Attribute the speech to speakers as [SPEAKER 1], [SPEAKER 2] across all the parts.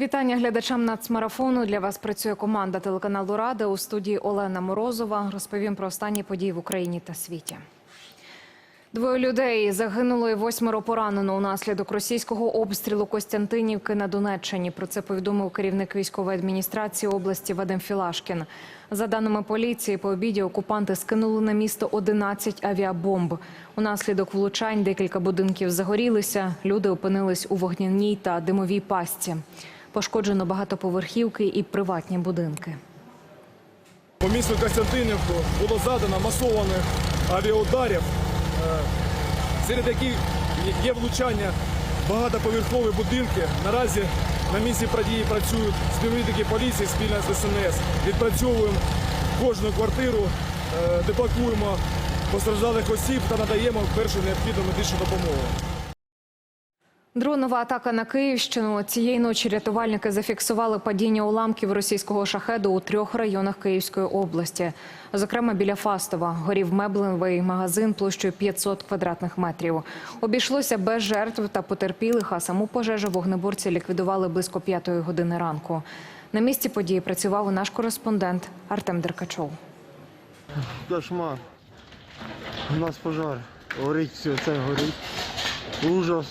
[SPEAKER 1] Вітання глядачам нацмарафону. Для вас працює команда телеканалу Рада у студії Олена Морозова. Розповім про останні події в Україні та світі. Двоє людей загинуло і восьмеро поранено унаслідок російського обстрілу Костянтинівки на Донеччині. Про це повідомив керівник військової адміністрації області Вадим Філашкін. За даними поліції, по обіді окупанти скинули на місто 11 авіабомб. Унаслідок влучань декілька будинків загорілися. Люди опинились у вогняній та димовій пастці. Пошкоджено багатоповерхівки і приватні будинки.
[SPEAKER 2] По місту Костянтинівку було задано масованих авіаударів, е, серед яких є влучання багатоповерхові будинки. Наразі на місці події працюють співробітники поліції спільно з СНС. Відпрацьовуємо кожну квартиру, е, депакуємо постраждалих осіб та надаємо першу необхідну медичну допомогу.
[SPEAKER 1] Дронова атака на Київщину. Цієї ночі рятувальники зафіксували падіння уламків російського шахеду у трьох районах Київської області. Зокрема, біля Фастова горів меблевий магазин площею 500 квадратних метрів. Обійшлося без жертв та потерпілих, а саму пожежу вогнеборці ліквідували близько п'ятої години ранку. На місці події працював наш кореспондент Артем Деркачов.
[SPEAKER 3] Кошмар. У нас пожар. Горить все, це горить. Ужас.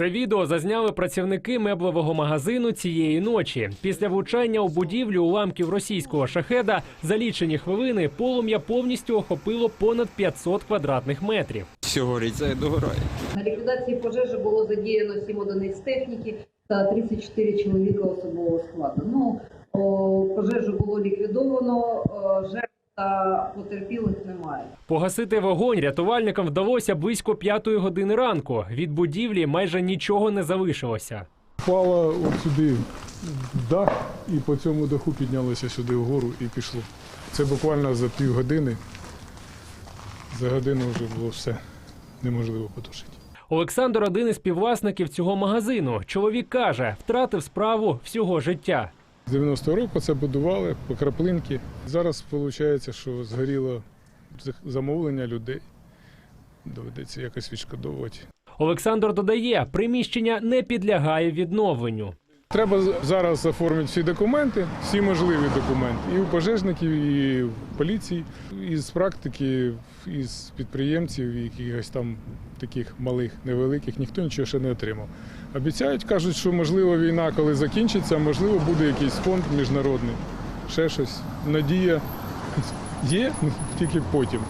[SPEAKER 4] Це відео зазняли працівники меблевого магазину цієї ночі. Після влучання у будівлю уламків російського шахеда за лічені хвилини полум'я повністю охопило понад 500 квадратних метрів.
[SPEAKER 5] Все горить, це догорає.
[SPEAKER 6] На ліквідації пожежі було задіяно 7 одиниць техніки та 34 чоловіка особового складу. Ну, о, пожежу було ліквідовано, жертв та потерпілих немає.
[SPEAKER 4] Погасити вогонь рятувальникам вдалося близько п'ятої години ранку. Від будівлі майже нічого не залишилося.
[SPEAKER 7] Впала от сюди в дах і по цьому даху піднялося сюди вгору і пішло. Це буквально за півгодини. За годину вже було все неможливо потушити.
[SPEAKER 4] Олександр один із співвласників цього магазину. Чоловік каже, втратив справу всього життя.
[SPEAKER 7] З 90-го року це будували по краплинки. Зараз виходить, що згоріло замовлення людей. Доведеться якось відшкодовувати.
[SPEAKER 4] Олександр додає, приміщення не підлягає відновленню.
[SPEAKER 7] Треба зараз оформити всі документи, всі можливі документи. І у пожежників, і в поліції, і з практики, і з підприємців, і якихось там таких малих, невеликих, ніхто нічого ще не отримав. Обіцяють, кажуть, що можливо війна, коли закінчиться, можливо, буде якийсь фонд міжнародний, ще щось. Надія є, тільки потім.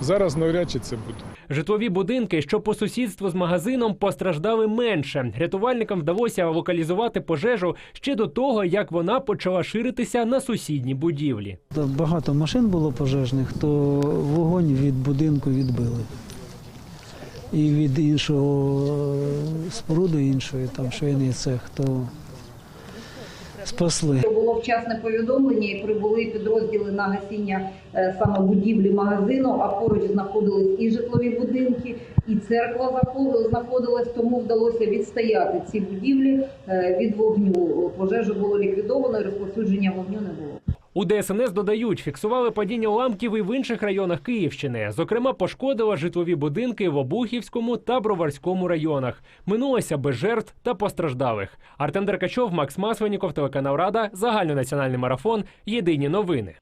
[SPEAKER 7] Зараз навряд чи це буде.
[SPEAKER 4] Житлові будинки, що по сусідству з магазином, постраждали менше. Рятувальникам вдалося локалізувати пожежу ще до того, як вона почала ширитися на сусідні будівлі.
[SPEAKER 8] Багато машин було пожежних, то вогонь від будинку відбили. І від іншого е, споруди іншої, там швейний цех, то спасли.
[SPEAKER 6] Було вчасне повідомлення і прибули підрозділи на гасіння е, саме будівлі магазину, а поруч знаходились і житлові будинки, і церква знаходилась, тому вдалося відстояти ці будівлі е, від вогню. Пожежу було ліквідовано розповсюдження вогню не було.
[SPEAKER 4] У ДСНС додають, фіксували падіння уламків і в інших районах Київщини. Зокрема, пошкодила житлові будинки в Обухівському та Броварському районах. Минулося без жертв та постраждалих. Артем Деркачов, Макс Масленіков, телеканал Рада, загальнонаціональний марафон. Єдині новини.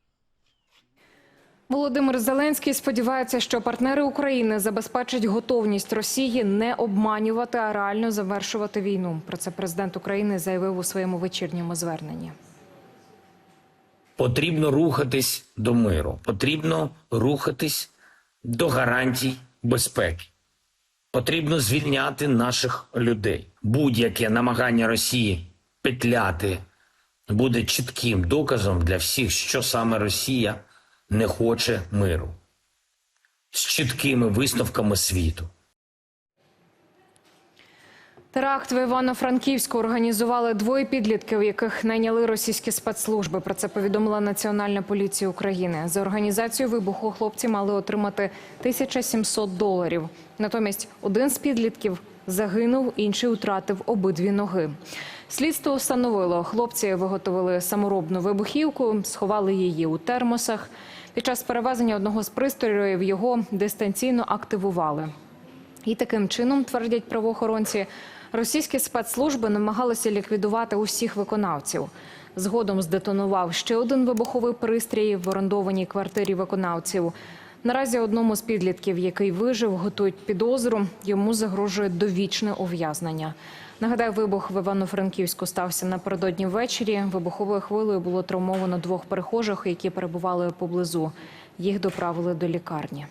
[SPEAKER 1] Володимир Зеленський сподівається, що партнери України забезпечать готовність Росії не обманювати, а реально завершувати війну. Про це президент України заявив у своєму вечірньому зверненні.
[SPEAKER 9] Потрібно рухатись до миру, потрібно рухатись до гарантій безпеки. Потрібно звільняти наших людей. Будь-яке намагання Росії петляти буде чітким доказом для всіх, що саме Росія не хоче миру з чіткими висновками світу.
[SPEAKER 1] Теракт в Івано-Франківську організували двоє підлітків, яких найняли російські спецслужби. Про це повідомила Національна поліція України. За організацію вибуху хлопці мали отримати 1700 доларів. Натомість один з підлітків загинув, інший втратив обидві ноги. Слідство встановило, хлопці виготовили саморобну вибухівку, сховали її у термосах. Під час перевезення одного з пристроїв його дистанційно активували. І таким чином, твердять правоохоронці, Російські спецслужби намагалися ліквідувати усіх виконавців. Згодом здетонував ще один вибуховий пристрій в орендованій квартирі виконавців. Наразі одному з підлітків, який вижив, готують підозру. Йому загрожує довічне ув'язнення. Нагадаю, вибух в Івано-Франківську стався напередодні ввечері. Вибуховою хвилею було травмовано двох перехожих, які перебували поблизу. Їх доправили до лікарні.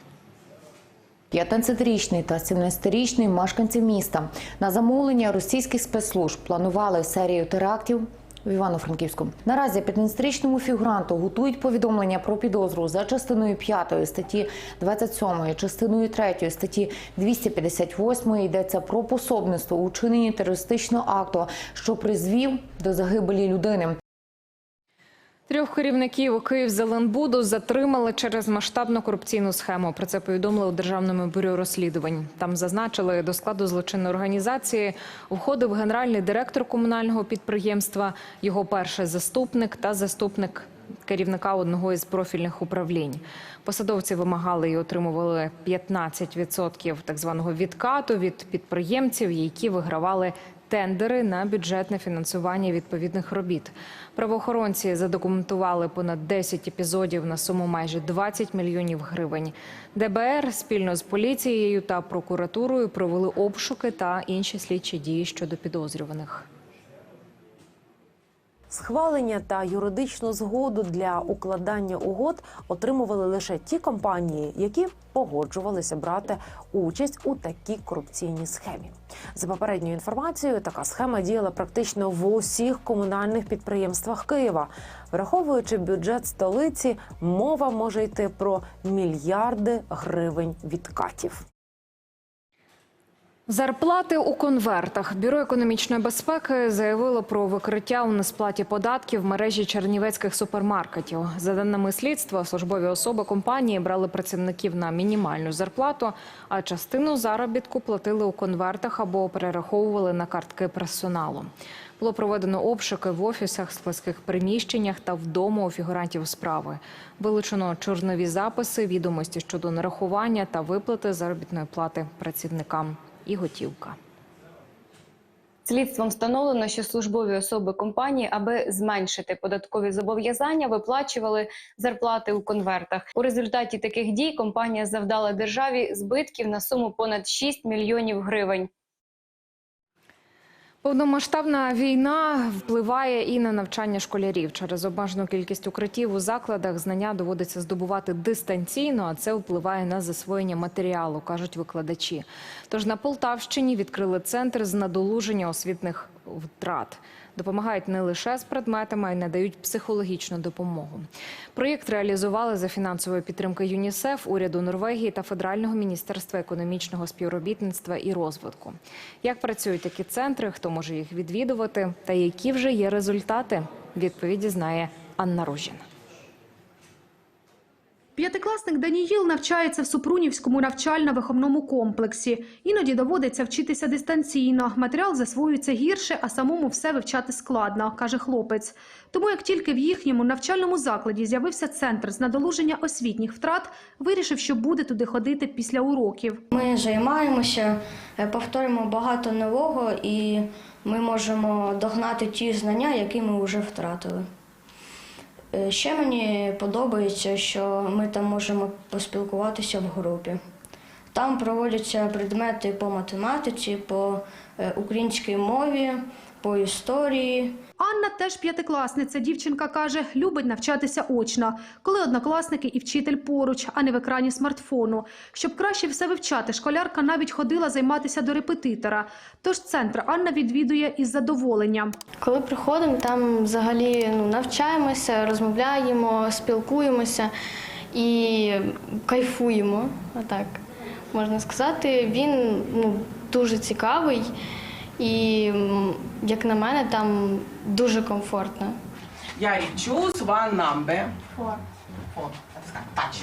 [SPEAKER 5] 15-річний та 17-річний мешканці міста на замовлення російських спецслужб планували серію терактів в Івано-Франківську. Наразі 15-річному фігуранту готують повідомлення про підозру за частиною 5 статті 27, частиною 3 статті 258 йдеться про пособництво у чиненні терористичного акту, що призвів до загибелі людини.
[SPEAKER 1] Трьох керівників Київзеленбуду затримали через масштабну корупційну схему. Про це повідомили у Державному бюро розслідувань. Там зазначили, до складу злочинної організації входив генеральний директор комунального підприємства, його перший заступник та заступник керівника одного із профільних управлінь. Посадовці вимагали і отримували 15% так званого відкату від підприємців, які вигравали тендери на бюджетне фінансування відповідних робіт. Правоохоронці задокументували понад 10 епізодів на суму майже 20 мільйонів гривень. ДБР спільно з поліцією та прокуратурою провели обшуки та інші слідчі дії щодо підозрюваних.
[SPEAKER 10] Схвалення та юридичну згоду для укладання угод отримували лише ті компанії, які погоджувалися брати участь у такій корупційній схемі. За попередньою інформацією, така схема діяла практично в усіх комунальних підприємствах Києва. Враховуючи бюджет столиці, мова може йти про мільярди гривень відкатів.
[SPEAKER 1] Зарплати у конвертах. Бюро економічної безпеки заявило про викриття у несплаті податків в мережі чернівецьких супермаркетів. За даними слідства, службові особи компанії брали працівників на мінімальну зарплату, а частину заробітку платили у конвертах або перераховували на картки персоналу. Було проведено обшуки в офісах, складських приміщеннях та вдома у фігурантів справи. Вилучено чорнові записи, відомості щодо нарахування та виплати заробітної плати працівникам і готівка.
[SPEAKER 11] Слідством встановлено, що службові особи компанії, аби зменшити податкові зобов'язання, виплачували зарплати у конвертах. У результаті таких дій компанія завдала державі збитків на суму понад 6 мільйонів гривень.
[SPEAKER 1] Повномасштабна війна впливає і на навчання школярів. Через обмежену кількість укриттів у закладах знання доводиться здобувати дистанційно, а це впливає на засвоєння матеріалу, кажуть викладачі. Тож на Полтавщині відкрили центр з надолуження освітних втрат. Допомагають не лише з предметами, а й надають психологічну допомогу. Проєкт реалізували за фінансової підтримки ЮНІСЕФ, уряду Норвегії та Федерального міністерства економічного співробітництва і розвитку. Як працюють такі центри, хто може їх відвідувати, та які вже є результати? Відповіді знає Анна Ружіна.
[SPEAKER 12] П'ятикласник Даніїл навчається в Супрунівському навчально-виховному комплексі. Іноді доводиться вчитися дистанційно. Матеріал засвоюється гірше, а самому все вивчати складно, каже хлопець. Тому як тільки в їхньому навчальному закладі з'явився центр з надолуження освітніх втрат, вирішив, що буде туди ходити після уроків.
[SPEAKER 13] Ми займаємося, е, повторюємо багато нового, і ми можемо догнати ті знання, які ми вже втратили. Е, Ще мені подобається, що ми там можемо поспілкуватися в групі. Там проводяться предмети по математиці, по е, українській мові, по історії.
[SPEAKER 12] Анна теж п'ятикласниця. Дівчинка каже, любить навчатися очно, коли однокласники і вчитель поруч, а не в екрані смартфону. Щоб краще все вивчати, школярка навіть ходила займатися до репетитора. Тож центр Анна відвідує із задоволенням.
[SPEAKER 13] Коли приходимо, там взагалі ну, навчаємося, розмовляємо, спілкуємося і кайфуємо. Отак можна сказати. Він ну, дуже цікавий і, як на мене, там дуже комфортно.
[SPEAKER 14] Yari, choose one number. Four. Four. That's good. Touch.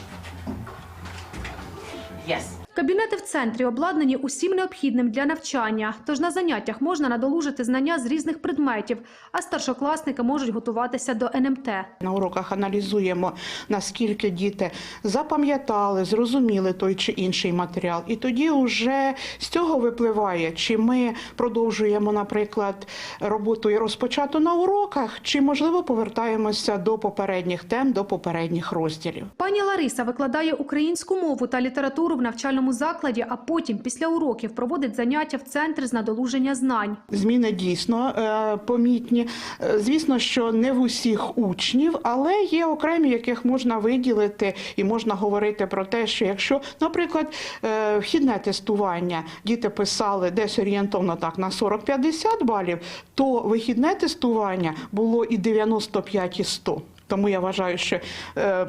[SPEAKER 14] Yes.
[SPEAKER 12] Кабінети в центрі обладнані усім необхідним для навчання, тож на заняттях можна надолужити знання з різних предметів, а старшокласники можуть готуватися до НМТ.
[SPEAKER 15] На уроках аналізуємо, наскільки діти запам'ятали, зрозуміли той чи інший матеріал. І тоді вже з цього випливає, чи ми продовжуємо, наприклад, роботу і розпочату на уроках, чи можливо повертаємося до попередніх тем, до попередніх розділів.
[SPEAKER 12] Пані Лариса викладає українську мову та літературу в навчальному закладі, а потім після уроків проводить заняття в центрі з надолуження знань.
[SPEAKER 15] Зміни дійсно е, помітні. Е, Звісно, що не в усіх учнів, але є окремі, яких можна виділити, і можна говорити про те, що якщо, наприклад, е, вхідне тестування діти писали десь орієнтовно так на 40-50 балів, то вихідне тестування було і 95, і 100. Тому я вважаю, що е,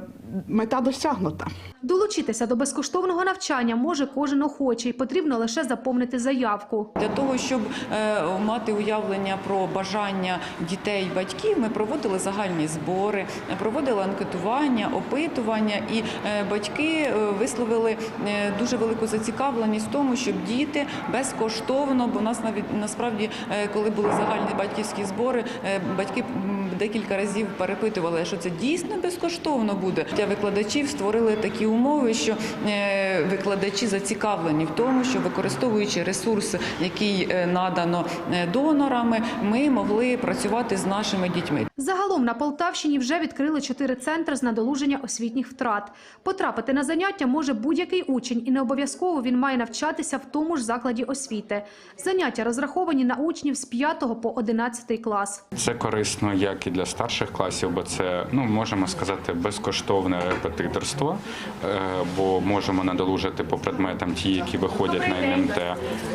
[SPEAKER 15] мета досягнута.
[SPEAKER 12] Долучитися до безкоштовного навчання може кожен охочий. Потрібно лише заповнити заявку.
[SPEAKER 16] Для того, щоб е, мати уявлення про бажання дітей батьків, ми проводили загальні збори, проводили анкетування, опитування, і е, батьки висловили е, дуже велику зацікавленість в тому, щоб діти безкоштовно, бо в нас навіть насправді, е, коли були загальні батьківські збори, е, батьки декілька разів перепитували, що це дійсно безкоштовно буде. Для викладачів створили такі умови, що е, викладачі зацікавлені в тому, що використовуючи ресурс, який е, надано е, донорами, ми могли працювати з нашими дітьми.
[SPEAKER 12] Загалом на Полтавщині вже відкрили чотири центри з надолуження освітніх втрат. Потрапити на заняття може будь-який учень, і не обов'язково він має навчатися в тому ж закладі освіти. Заняття розраховані на учнів з 5 по 11 клас.
[SPEAKER 17] Це корисно як і для старших класів, бо це ну можемо сказати безкоштовне репетиторство, е, бо можемо надолужити по предметам ті, які виходять на НМТ.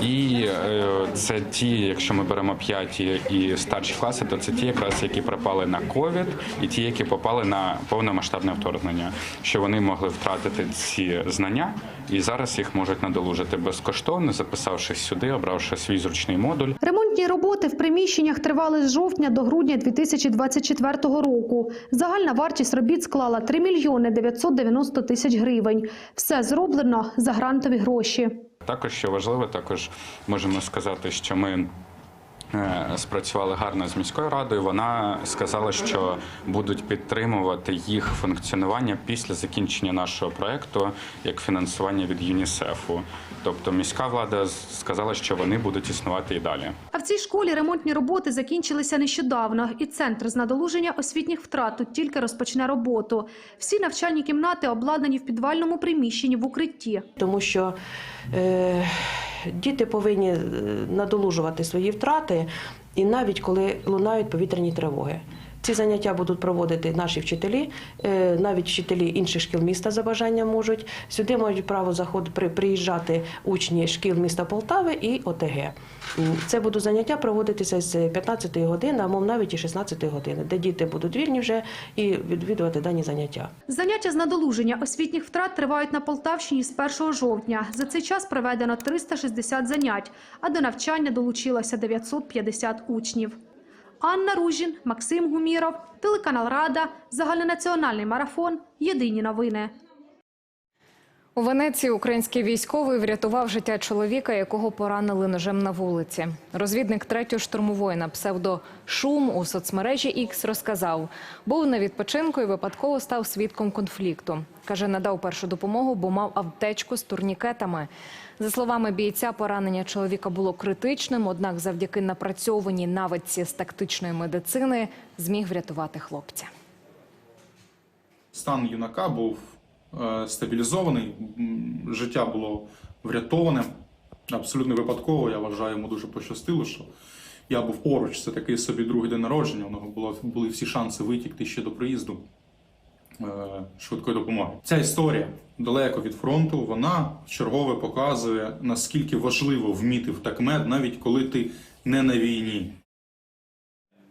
[SPEAKER 17] І е, це ті, якщо ми беремо п'яті і старші класи, то це ті, якраз які пропали на ковід, і ті, які попали на повномасштабне вторгнення, що вони могли втратити ці знання, і зараз їх можуть надолужити безкоштовно, записавшись сюди, обравши свій зручний модуль.
[SPEAKER 12] Ремонтні роботи в приміщеннях тривали з жовтня до грудня 2024 року. Загальна вартість робіт склала 3 мільйони 990 тисяч гривень. Все зроблено за грантові гроші.
[SPEAKER 17] Також що важливо, також можемо сказати, що ми. Е, Спрацювали гарно з міською радою. Вона сказала, що будуть підтримувати їх функціонування після закінчення нашого проекту як фінансування від ЮНІСЕФу. Тобто міська влада сказала, що вони будуть існувати і далі.
[SPEAKER 12] А в цій школі ремонтні роботи закінчилися нещодавно, і центр з надолуження освітніх втрат тут тільки розпочне роботу. Всі навчальні кімнати обладнані в підвальному приміщенні в укритті.
[SPEAKER 18] тому що е, діти повинні е, надолужувати свої втрати, і навіть коли лунають повітряні тривоги. Ці заняття будуть проводити наші вчителі, е, навіть вчителі інших шкіл міста за бажанням можуть. Сюди мають право заход, при, приїжджати учні шкіл міста Полтави і ОТГ. Це будуть заняття проводитися з 15 години, а мов навіть і 16 години, де діти будуть вільні вже і відвідувати дані заняття.
[SPEAKER 12] Заняття з надолуження освітніх втрат тривають на Полтавщині з 1 жовтня. За цей час проведено 360 занять, а до навчання долучилося 950 учнів. Анна Ружін, Максим Гуміров, телеканал Рада, загальнонаціональний марафон. Єдині новини.
[SPEAKER 1] У Венеції український військовий врятував життя чоловіка, якого поранили ножем на вулиці. Розвідник третьої штурмової на псевдо Шум у соцмережі X розказав, був на відпочинку і випадково став свідком конфлікту. Каже, надав першу допомогу, бо мав аптечку з турнікетами. За словами бійця, поранення чоловіка було критичним, однак завдяки напрацьованій навичці з тактичної медицини зміг врятувати хлопця.
[SPEAKER 19] Стан юнака був стабілізований, життя було врятоване. Абсолютно випадково. Я вважаю, йому дуже пощастило, що я був поруч. Це такий собі другий день народження. У нього було, були всі шанси витікти ще до приїзду е, швидкої допомоги. Ця історія далеко від фронту. Вона чергове показує, наскільки важливо вміти в такмет, навіть коли ти не на війні.